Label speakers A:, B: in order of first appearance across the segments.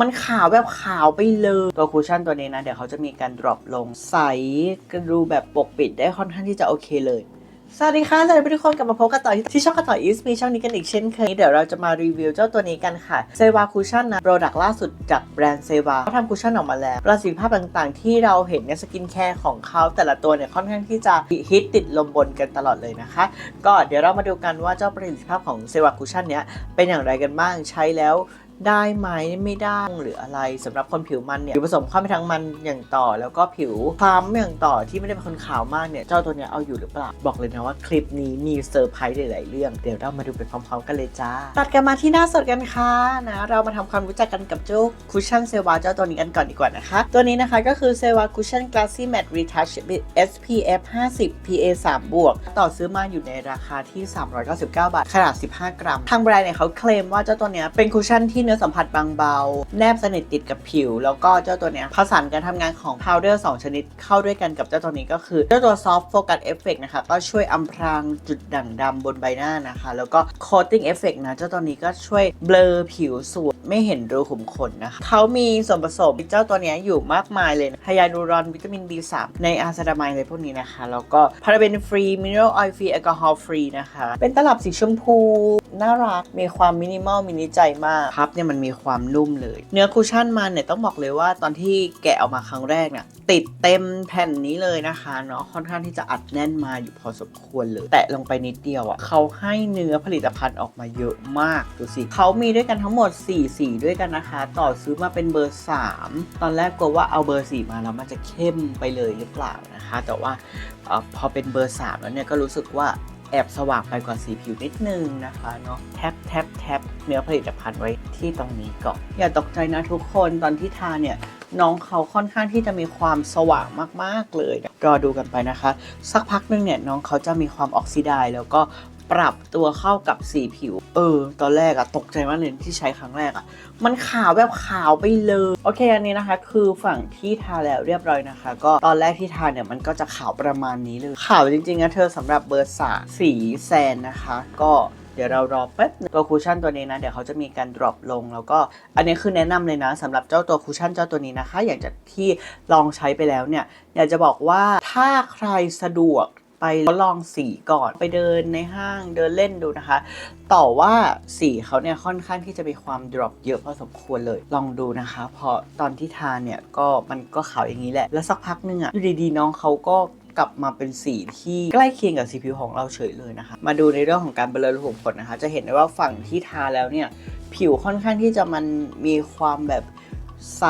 A: มันขาวแบบขาวไปเลย ตัวคูชั่นตัวนี้นะ เดี๋ยวเขาจะมีการดรอปลงใสกระดูแบบปกปิดได้ค่อนข้างที่จะโอเคเลยสวัสดีค่ะสวัสดีทุกคนกลับมาพบกันต่อที่ช่องกันต่ออีสมีช่องนี้กันอีกเช่นเคย เดี๋ยวเราจะมารีวิวเจ้าตัวนี้กันค่ะเซวาคูชั่นนะโปรดักต์ล่าสุดจากแบรนด์เซวาเขาทำคูชั่นออกมาแล้ว ประสิทธิภาพต่างๆ ที่เราเห็นในสกินแคร์ของเขาแต่ละตัวเนี่ยค่อนข้างที่จะฮิตติดลมบนกันตลอดเลยนะคะ ก็เดี๋ยวเรามาดูกันว่าเจ้าประสิทธิภาพของเซวาคูชั่นเนี้ยเป็นอย่างไรกันบ้างใช้แล้ว ได้ไหมไม่ได้หรืออะไรสำหรับคนผิวมันเนี่ยผิวผสมเข้าไปทั้งมันอย่างต่อ แล้วก็ผิวคล้ำอย่างต่อที่ไม่ได้เป็นคนขาวมากเนี่ยเจ้าตัวเนี้ยเอาอยู่หรือเปล่าบอกเลยนะว่าคลิปนี้มีเซอร์ไพรส์หลายๆเรื่องเดี๋ยวเรามาดูไปพร้อมๆกันเลยจ้าตัดกันมาที่หน้าสดกันค่ะนะเรามาทำความรู้จักกันกับเจ้าคุชชั่นเซวาเจ้าตัวนี้กันก่อนดีกว่านะคะ ตัวนี้นะคะก็คือเซวาคุชชั่น Glassy Matte Retouch SPF 50 PA 3บวกต่อซื้อมาอยู่ในราคาที่ 399 บาทขนาด 15 กรัม ทางแบรนด์เนี่ยเขาเคลมว่าเจ้าตัวเนี้ยเป็นคุชชั่นที่เนื้อสัมผัสบางเบา แนบสนิทติดกับผิว แล้วก็เจ้าตัวเนี้ยผสานการทำงานของพาวเดอร์2ชนิดเข้าด้วยกันกับเจ้าตัวนี้ก็คือ เจ้าตัว Soft Focus Effect นะคะ ก็ช่วยอำพรางจุดด่างดำบนใบหน้านะคะ แล้วก็ Coating Effect นะเจ้าตัวนี้ก็ช่วยเบลอผิวสวยไม่เห็นรูขุมขนนะคะเขามีส่วนผสมเจ้าตัวเนี้ยอยู่มากมายเลยนะไฮยาลูรอนวิตามิน B3 ในอาซาดามายอะไรพวกนี้นะคะ แล้วก็พาราเบนฟรีมิเนอรัลออยล์ฟรีแอลกอฮอล์ฟรีนะคะ เป็นตลับสีชมพู น่ารักมีความมินิมอลมินิใจมากพับเนี่ยมันมีความนุ่มเลย เนื้อคุชชั่นมันเนี่ยต้องบอกเลยว่าตอนที่แกะออกมาครั้งแรกเนี่ยติดเต็มแผ่นนี้เลยนะคะเนาะค่อนข้างที่จะอัดแน่นมาอยู่พอสมควรเลย แตะลงไปนิดเดียวอะ่ะเขาให้เนื้อผลิตภัณฑ์ออกมาเยอะมากดูสิเขามีด้วยกันทั้งหมด4สีด้วยกันนะคะ ต่อซื้อมาเป็นเบอร์ 3 ตอนแรกกลัวว่าเอาเบอร์4มาแล้วมันจะเข้มไปเลยหรือเปล่านะคะ แต่ว่าอพอเป็นเบอร์3แล้วเนี่ยก็รู้สึกว่า แอบสว่างไปกว่าสีผิวนิดนึงนะคะเนาะแทบแทบแทบเนื้อผลิตภัณฑ์ไว้ที่ตรงนี้ก่อน อย่าตกใจนะทุกคนตอนที่ทาเนี่ยน้องเขาค่อนข้างที่จะมีความสว่างมาก ๆ เลย รอดูกันไปนะคะ สักพักนึงเนี่ยน้องเขาจะมีความออกซิไดซ์แล้วก็ ปรับตัวเข้ากับสีผิว เออ ตอนแรกอะตกใจมากเลยที่ใช้ครั้งแรกอะมันขาวแบบขาวไปเลย โอเค อันนี้นะคะ คือฝั่งที่ทาแล้วเรียบร้อยนะคะ ก็ตอนแรกที่ทาเนี่ยมันก็จะขาวประมาณนี้เลย ขาวจริงๆนะเธอสำหรับเบอร์สาสีแซนนะคะ ก็เดี๋ยวเรารอแป๊บตัวคูชั่นตัวนี้นะ เดี๋ยวเขาจะมีการดรอปลง แล้วก็อันนี้คือแนะนำเลยนะสำหรับเจ้าตัวคูชั่นเจ้าตัวนี้นะคะ อย่างจากที่ลองใช้ไปแล้วเนี่ย อยากจะบอกว่าถ้าใครสะดวก ไปลองสีก่อนไปเดินในห้างเดินเล่นดูนะคะ ต่อว่าสีเขาเนี่ยค่อนข้างที่จะมีความดรอปเยอะพอสมควรเลย ลองดูนะคะเพราะตอนที่ทานเนี่ยก็มันก็ขาวอย่างนี้แหละ แล้วสักพักนึงอะอยู่ดีๆน้องเขาก็กลับมาเป็นสีที่ใกล้เคียงกับสีผิวของเราเฉยเลยนะคะ มาดูในเรื่องของการเบลอรูขุมขนนะคะ จะเห็นได้ว่าฝั่งที่ทาแล้วเนี่ยผิวค่อนข้างที่จะมันมีความแบบ ใส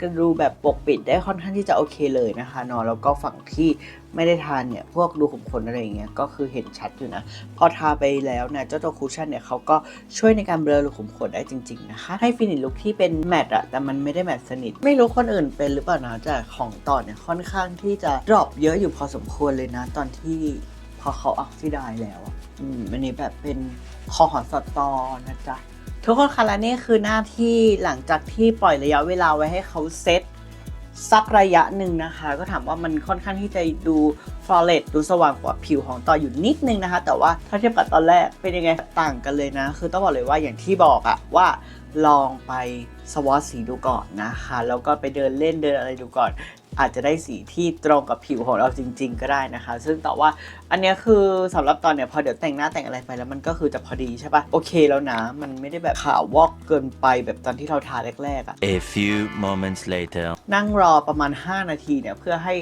A: กระดูแบบปกปิดได้ค่อนข้างที่จะโอเคเลยนะคะเนาะแล้วก็ฝั่งที่ไม่ได้ทานเนี่ยพวกรูขุมขนอะไรอย่างเงี้ยก็คือเห็นชัดอยู่นะ พอทาไปแล้วเนี่ยเจ้าตัวคูชั่นเนี่ยเขาก็ช่วยในการเบลอรูขุมขนได้จริงๆนะคะ ให้ฟินิชลุคที่เป็นแมตต์อะแต่มันไม่ได้แมตต์สนิท ไม่รู้คนอื่นเป็นหรือเปล่านะแต่ของต่อเนี่ยค่อนข้างที่จะดรอปเยอะอยู่พอสมควรเลยนะ ตอนที่พอเขาออกซิไดแล้วอะอืมอันนี้แบบเป็นคอหอนสตอนะจ๊ะ ทุกคนคะและนี่คือหน้าที่หลังจากที่ปล่อยระยะเวลาไว้ให้เขาเซตสักระยะหนึ่งนะคะ ก็ถามว่ามันค่อนข้างที่จะดูฟลอเรตดูสว่างกว่าผิวของต่ออยู่นิดนึงนะคะ แต่ว่าถ้าเทียบกับตอนแรกเป็นยังไงต่างกันเลยนะ คือต้องบอกเลยว่าอย่างที่บอกอะว่าลองไปสวอตสีดูก่อนนะคะ แล้วก็ไปเดินเล่นเดินอะไรดูก่อน อาจจะได้สีที่ตรงกับผิวของเราจริง ๆ ก็ได้นะคะ ซึ่งแต่ว่าอันเนี้ยคือสำหรับตอนเนี้ยพอเดี๋ยวแต่งหน้าแต่งอะไรไปแล้วมันก็คือจะพอดีใช่ปะโอเคแล้วนะ มันไม่ได้แบบขาววอกเกินไปแบบตอนที่เราทาแรกๆอะ
B: A few moments later.
A: นั่งรอประมาณ 5 นาทีเนี่ยเพื่อให้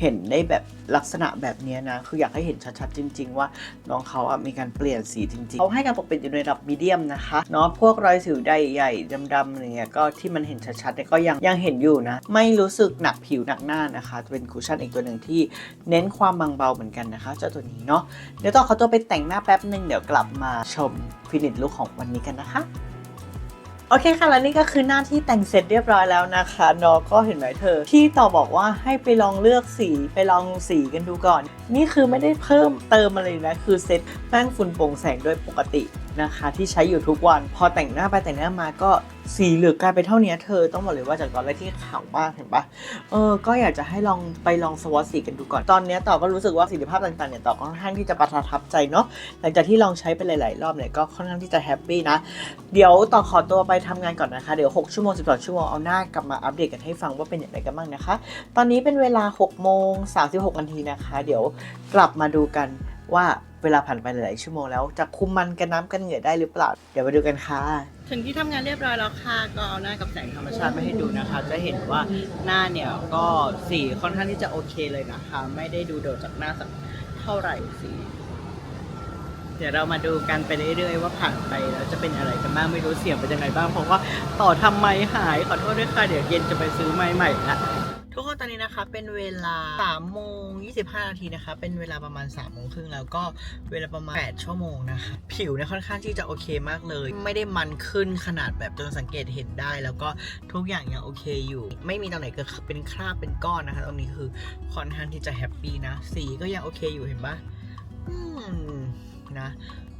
A: เห็นได้แบบลักษณะแบบนี้นะ คืออยากให้เห็นชัดๆ จริง ๆ ว่าน้องเขาอะมีการเปลี่ยนสีจริงๆเขาให้การปกปิดอยู่ในระดับมีเดียมนะคะเนาะพวกรอยสิวใดใหญ่ดำๆอะไรเงี้ยก็ที่มันเห็นชัดๆเนี่ยก็ยังยังเห็นอยู่นะ ไม่รู้สึกหนักผิวหนักหน้านะคะเป็นคุชชั่นอีกตัวหนึ่งที่เน้นความบางเบาเหมือนกันนะคะเจ้าตัวนี้เนาะเดี๋ยวต่อเขาตัวไปแต่งหน้าแป๊บหนึ่งเดี๋ยวกลับมาชมฟินิชลุคของวันนี้กันนะคะ โอเคค่ะ แล้วนี่ก็คือหน้าที่แต่งเสร็จเรียบร้อยแล้วนะคะเนาะก็เห็นไหมเธอ ที่ต่อบอกว่าให้ไปลองเลือกสีไปลองสีกันดูก่อน นี่คือไม่ได้เพิ่มเติมอะไรเลยนะ คือเซ็ตแป้งฝุ่นโปร่งแสงโดยปกติ นะคะที่ใช้อยู่ทุกวัน พอแต่งหน้าไปแต่งหน้ามาก็สีเหลือกลายเป็นเท่านี้เธอต้องบอกเลยว่าจากตอนแรกที่ขาวมากเห็นปะเออก็อยากจะให้ลองไปลองสวอตสีกันดูก่อน ตอนนี้ต่อก็รู้สึกว่าสิทธิภาพต่างๆเนี่ยต่อก็ค่อนข้างที่จะประทับใจเนาะหลังจากที่ลองใช้ไปหลายๆ รอบเนี่ยก็ค่อนข้างที่จะแฮปปี้นะ เดี๋ยวต่อขอตัวไปทำงานก่อนนะคะ เดี๋ยว 6 ชั่วโมง 12 ชั่วโมงเอาหน้ากลับมาอัปเดตกันให้ฟังว่าเป็นอย่างไรกันบ้างนะคะ ตอนนี้เป็นเวลา6โมง36นาทีนะคะ เดี๋ยวกลับมาดูกันว่า เวลาผ่านไปหลายชั่วโมงแล้วจะคุมมันกันน้ำกันเหงื่อได้หรือเปล่า เดี๋ยวมาดูกันค่ะ ถึงที่ทำงานเรียบร้อยแล้วค่ะก็เอาหน้ากับแสงธรรมชาติมาให้ดูนะคะ จะเห็นว่าหน้าเนี่ยก็สีค่อนข้างที่จะโอเคเลยนะคะ ไม่ได้ดูโดดจากหน้าสักเท่าไหร่สีเดี๋ยวเรามาดูกันไปเรื่อยๆว่าผ่านไปแล้วจะเป็นอะไรกันบ้างไม่รู้เสียงเป็นยังไงบ้างเพราะว่าต่อทำไมหายขอโทษด้วยค่ะเดี๋ยวเย็นจะไปซื้อไม้ใหม่ละ ทุกคนตอนนี้นะคะเป็นเวลา3โมง25 นาทีนะคะ เป็นเวลาประมาณ3โมงครึ่งแล้วก็เวลาประมาณ 8 ชั่วโมงนะคะ ผิวเนี่ยค่อนข้างที่จะโอเคมากเลย ไม่ได้มันขึ้นขนาดแบบจนสังเกตเห็นได้ แล้วก็ทุกอย่างยังโอเคอยู่ ไม่มีตรงไหนเกิดเป็นคราบเป็นก้อนนะคะตรงนี้คือค่อนข้างที่จะแฮปปี้นะ สีก็ยังโอเคอยู่เห็นปะอืมนะ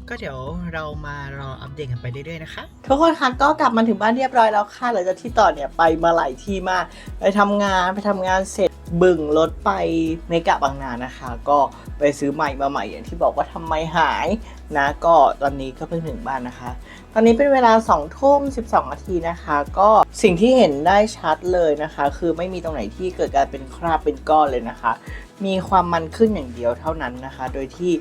A: ก็เดี๋ยวเรามารออัปเดตกันไปเรื่อยๆนะคะทุกคนคะก็กลับมาถึงบ้านเรียบร้อยแล้วค่ะหลังจากที่ต่อเนี่ยไปมาหลายที่มากไปทำงานไปทำงานเสร็จบึ่งรถไปในกะบางนานะคะ ก็ไปซื้อใหม่มาใหม่อย่างที่บอกว่าทำไมหายนะก็ตอนนี้ก็เพิ่งถึงบ้านนะคะ ตอนนี้เป็นเวลา2ทุ่ม12นาทีนะคะ ก็สิ่งที่เห็นได้ชัดเลยนะคะ คือไม่มีตรงไหนที่เกิดการเป็นคราบเป็นก้อนเลยนะคะ มีความมันขึ้นอย่างเดียวเท่านั้นนะคะ โดยที่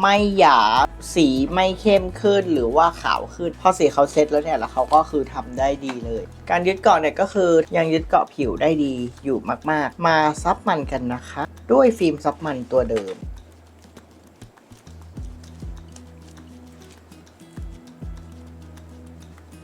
A: ไม่หยาบ สีไม่เข้มขึ้นหรือว่าขาวขึ้น พอสีเขาเซ็ตแล้วเนี่ยแล้วเขาก็คือทำได้ดีเลย การยึดเกาะเนี่ยก็คือยังยึดเกาะผิวได้ดีอยู่มากๆ มาซับมันกันนะคะ ด้วยฟิล์มซับมันตัวเดิม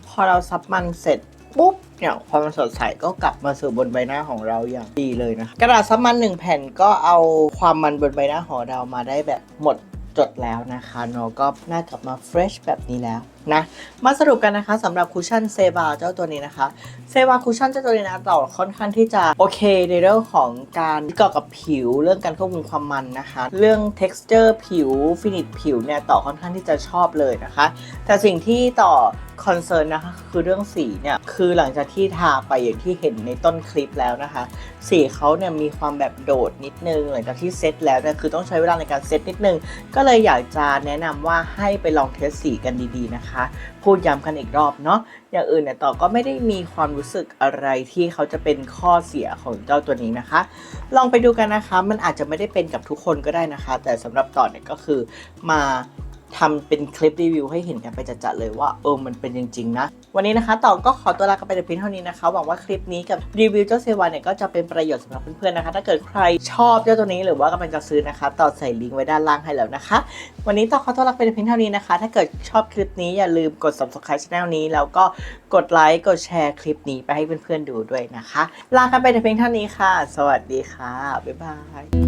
A: พอเราซับมันเสร็จปุ๊บเนี่ยความสดใสก็กลับมาสู่บนใบหน้าของเราอย่างดีเลยนะคะกระดาษซับมันหนึ่งแผ่นก็เอาความมันบนใบหน้าของเรามาได้แบบหมด จดแล้วนะคะเนาะก็น่ากลับมาเฟรชแบบนี้แล้วนะมาสรุปกันนะคะสำหรับคุชชั่นเซบาเจ้าตัวนี้นะคะเซบาคุชชั่นเจ้าตัวนี้นะต่อค่อนข้างที่จะโอเคในเรื่องของการเกาะกับผิวเรื่องการควบคุมความมันนะคะ เรื่อง texture ผิวฟินิชผิวเนี่ยต่อค่อนข้างที่จะชอบเลยนะคะ แต่สิ่งที่ต่อ คอนเซิร์นนะคะคือเรื่องสีเนี่ยคือหลังจากที่ทาไปอย่างที่เห็นในต้นคลิปแล้วนะคะ สีเขาเนี่ยมีความแบบโดดนิดนึงหลังจากที่เซตแล้วเนี่ยคือต้องใช้เวลาในการเซตนิดนึง ก็เลยอยากจะแนะนำว่าให้ไปลองเทสสีกันดีๆนะคะ พูดย้ำกันอีกรอบเนาะอย่างอื่นเนี่ยต่อก็ไม่ได้มีความรู้สึกอะไรที่เขาจะเป็นข้อเสียของเจ้าตัวนี้นะคะ ลองไปดูกันนะคะ มันอาจจะไม่ได้เป็นกับทุกคนก็ได้นะคะ แต่สำหรับต่อเนี่ยก็คือมา ทำเป็นคลิปรีวิวให้เห็นกันไปจัดๆเลยว่าเออมันเป็นจริงๆนะ วันนี้นะคะต่อก็ขอตัวลากันไปแต่เพียงเท่านี้นะคะ หวังว่าคลิปนี้กับรีวิวเจ้าเซวาเนี่ยก็จะเป็นประโยชน์สำหรับเพื่อนๆนะคะ ถ้าเกิดใครชอบเจ้าตัวนี้หรือว่ากำลังจะซื้อนะคะ ต่อใส่ลิงก์ไว้ด้านล่างให้แล้วนะคะ วันนี้ต่อขอตัวลาไปแต่เพียงเท่านี้นะคะ ถ้าเกิดชอบคลิปนี้อย่าลืมกด subscribe channel นี้ แล้วก็กดไลค์กดแชร์คลิปนี้ไปให้เพื่อนๆดูด้วยนะคะ ลากันไปแต่เพียงเท่านี้ค่ะ สวัสดีค่ะบ๊ายบาย